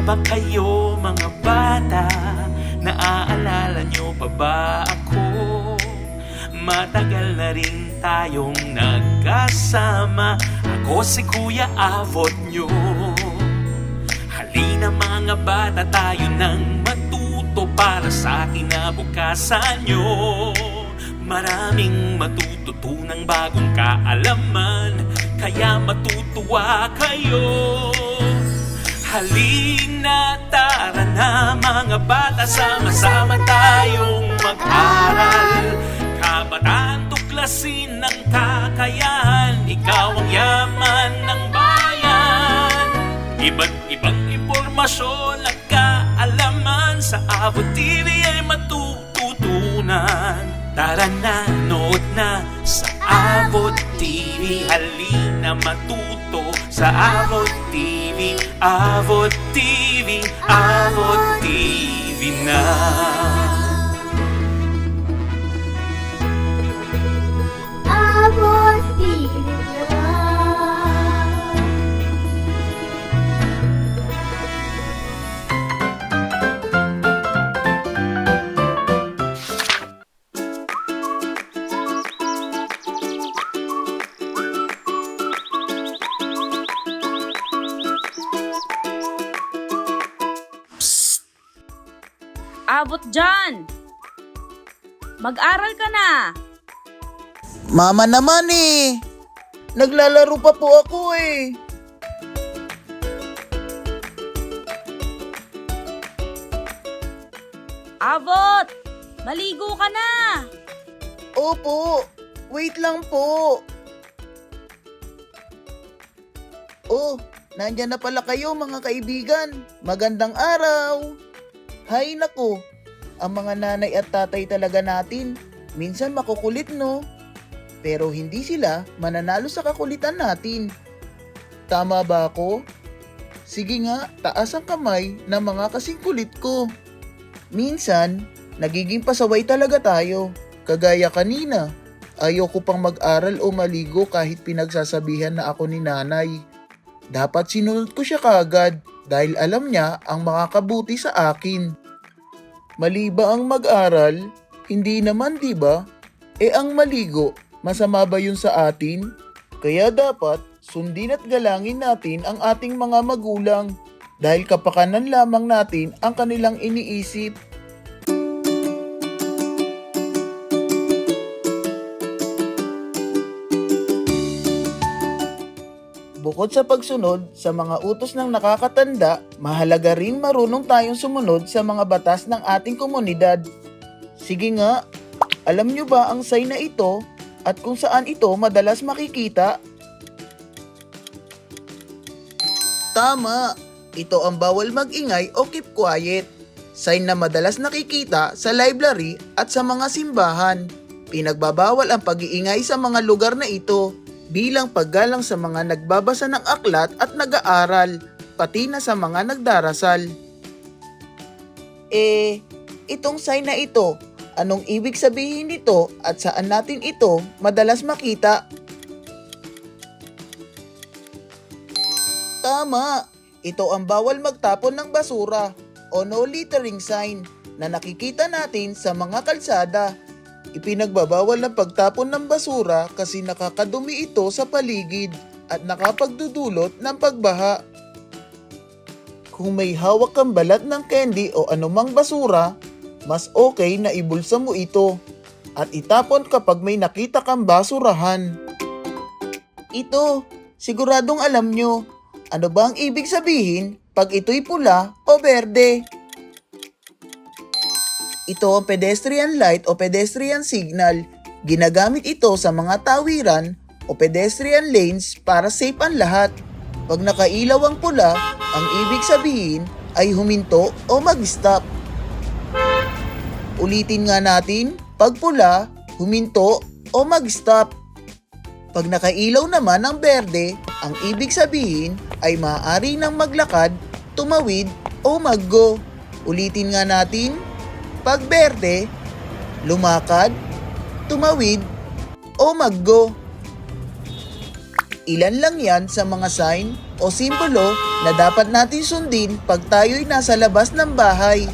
ba kayo mga bata? Naaalala nyo pa ba ako? Matagal na rin tayong nagkasama Ako si Kuya Avot nyo Halina mga bata tayo nang matuto Para sa kinabukasan nyo Maraming matututunang bagong kaalaman Kaya matutuwa kayo Halina tara na mga bata Sama-sama tayong mag-aral. Kabataan tuklasin ng kakayahan Ikaw ang yaman ng bayan. Iba't ibang impormasyon at kaalaman Sa Avo TV ay matututunan. Tara na, nood na sa Avo TV Halina matuto. Sa Avo TV Avo TV, Avo TV na Abot dyan! Mag-aral ka na! Mama naman eh. Naglalaro pa po ako eh. Abot! Maligo ka na! Opo, wait lang po. Oh, nandyan na pala kayo mga kaibigan. Magandang araw. Hay nako, ang mga nanay at tatay talaga natin, minsan makukulit no? Pero hindi sila mananalo sa kakulitan natin. Tama ba ako? Sige nga, taas ang kamay ng mga kasing kulit ko. Minsan, nagiging pasaway talaga tayo. Kagaya kanina, ayoko pang mag-aral o maligo kahit pinagsasabihan na ako ni nanay. Dapat sinunod ko siya kagad dahil alam niya ang makakabuti sa akin. Mali ba ang mag-aral? Hindi naman, di ba? E ang maligo, masama ba yun sa atin? Kaya dapat sundin at galangin natin ang ating mga magulang dahil kapakanan lamang natin ang kanilang iniisip. Bukod sa pagsunod sa mga utos ng nakakatanda, mahalaga rin marunong tayong sumunod sa mga batas ng ating komunidad. Sige nga, alam nyo ba ang sign na ito at kung saan ito madalas makikita? Tama, ito ang bawal magingay o keep quiet. Sign na madalas nakikita sa library at sa mga simbahan. Pinagbabawal ang pag-iingay sa mga lugar na ito bilang paggalang sa mga nagbabasa ng aklat at nag-aaral, pati na sa mga nagdarasal. Eh, itong sign na ito, anong ibig sabihin nito at saan natin ito madalas makita? Tama, ito ang bawal magtapon ng basura o no littering sign na nakikita natin sa mga kalsada Ipinagbabawal ng pagtapon ng basura kasi nakakadumi ito sa paligid at nakapagdudulot ng pagbaha. Kung may hawak kang balat ng candy o anumang basura, mas okay na ibulsa mo ito at itapon kapag may nakita kang basurahan. Ito, siguradong alam nyo. Ano ba ang ibig sabihin pag ito'y pula o berde? Ito ang pedestrian light o pedestrian signal. Ginagamit ito sa mga tawiran o pedestrian lanes para safe ang lahat. Pag nakailaw ang pula, ang ibig sabihin ay huminto o mag-stop. Ulitin nga natin, pag pula, huminto o mag-stop. Pag nakailaw naman ang berde, ang ibig sabihin ay maaari nang maglakad, tumawid o mag-go. Ulitin nga natin, pag berde, lumakad, tumawid o mag-go. Ilan lang yan sa mga sign o simbolo na dapat natin sundin pag tayo'y nasa labas ng bahay.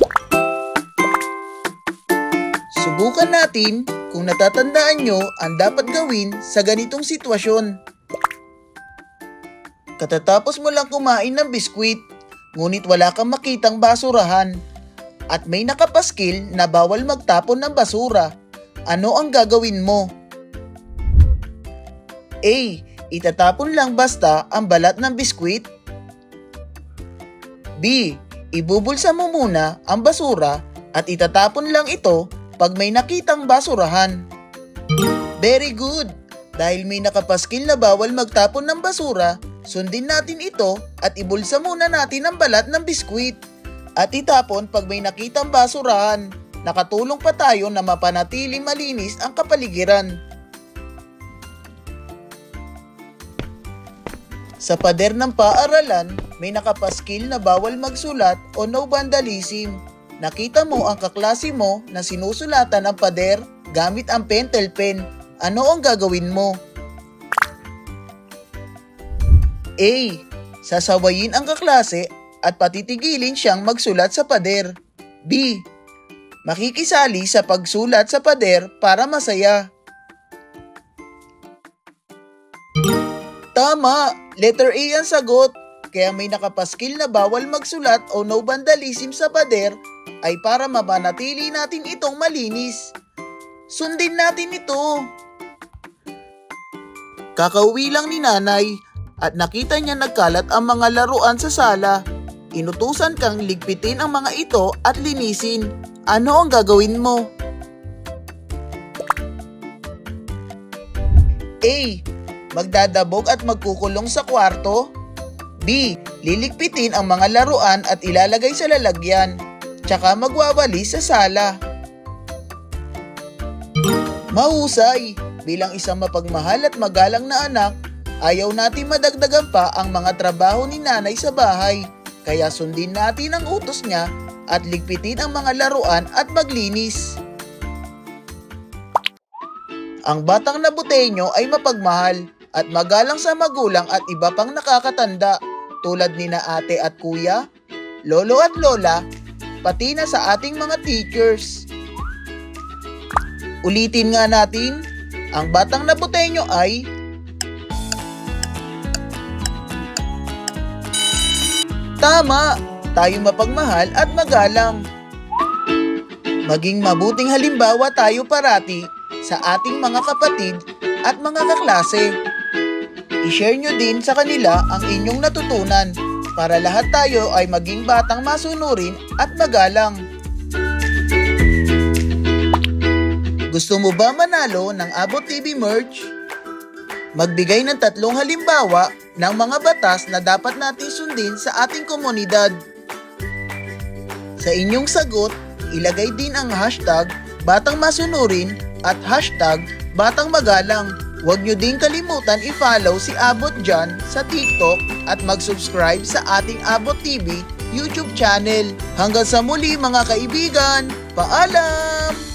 Subukan natin kung natatandaan nyo ang dapat gawin sa ganitong sitwasyon. Katatapos mo lang kumain ng biskwit, ngunit wala kang makitang basurahan. At may nakapaskil na bawal magtapon ng basura. Ano ang gagawin mo? A. Itatapon lang basta ang balat ng biskwit. B. Ibubulsa mo muna ang basura at itatapon lang ito pag may nakitang basurahan. Very good! Dahil may nakapaskil na bawal magtapon ng basura, sundin natin ito at ibulsa muna natin ang balat ng biskwit. At itapon pag may nakitang basurahan. Nakatulong pa tayo na mapanatili malinis ang kapaligiran. Sa pader ng paaralan, may nakapaskil na bawal magsulat o no vandalism. Nakita mo ang kaklase mo na sinusulatan ng pader gamit ang pentel pen. Ano ang gagawin mo? A. Sasawayin ang kaklase at patitigilin siyang magsulat sa pader. B. Makikisali sa pagsulat sa pader para masaya. Tama! Letter A ang sagot. Kaya may nakapaskil na bawal magsulat o no vandalism sa pader ay para mapanatili natin itong malinis. Sundin natin ito. Kakauwi lang ni nanay at nakita niya nagkalat ang mga laruan sa sala. Inutusan kang ligpitin ang mga ito at linisin. Ano ang gagawin mo? A. Magdadabog at magkukulong sa kwarto. B. Liligpitin ang mga laruan at ilalagay sa lalagyan. Tsaka magwawali sa sala. Mahusay! Bilang isang mapagmahal at magalang na anak, ayaw natin madagdagan pa ang mga trabaho ni nanay sa bahay. Kaya sundin natin ang utos niya at ligpitin ang mga laruan at maglinis. Ang batang nabutenyo ay mapagmahal at magalang sa magulang at iba pang nakakatanda tulad ni na ate at kuya, lolo at lola, pati na sa ating mga teachers. Ulitin nga natin, ang batang nabutenyo ay Tama! Tayo mapagmahal at magalang. Maging mabuting halimbawa tayo parati sa ating mga kapatid at mga kaklase. I-share nyo din sa kanila ang inyong natutunan para lahat tayo ay maging batang masunurin at magalang. Gusto mo ba manalo ng Abot TV merch? Magbigay ng tatlong halimbawa ng mga batas na dapat nating sundin sa ating komunidad. Sa inyong sagot, ilagay din ang hashtag Batang Masunurin at hashtag Batang Magalang. Huwag nyo din kalimutan i-follow si Abot Jan sa TikTok at mag-subscribe sa ating Abot TV YouTube channel. Hanggang sa muli mga kaibigan, paalam!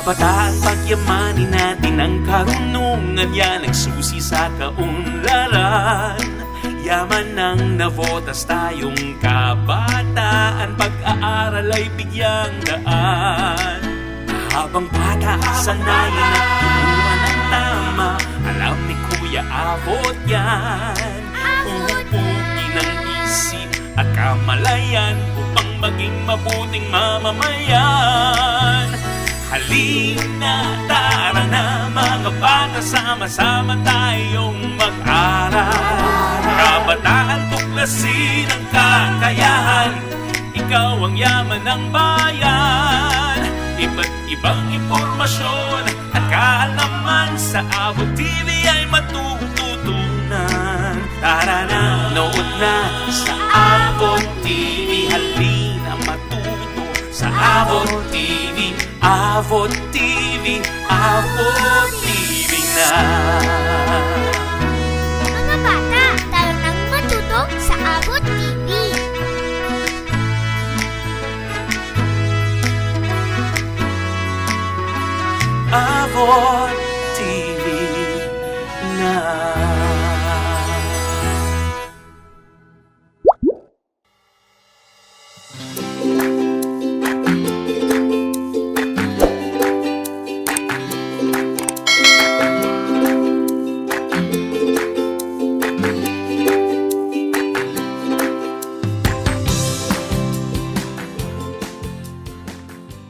Kabataan, pagyamanin natin ang karunungan. Yan ang susi sa kaunlaran. Yaman ng navotas tayong kabataan. Pag-aaral ay bigyang daan. Habang bata, sanayan at turuan ng tama Alam ni Kuya Abot yan. Uupuin ang isip at kamalayan Upang maging mabuting mamamayan Halina, tara na mga bata Sama-sama tayong mag-aral. Kabataan, tuklasin ang kakayahan. Ikaw ang yaman ng bayan. Iba't ibang impormasyon At kaalaman sa Abot TV ay matututunan. Tara na, nood na sa Abot TV Halina matuto sa Abot TV Abot TV, Abot TV na Mga bata, tara nang matuto sa Abot TV. Abot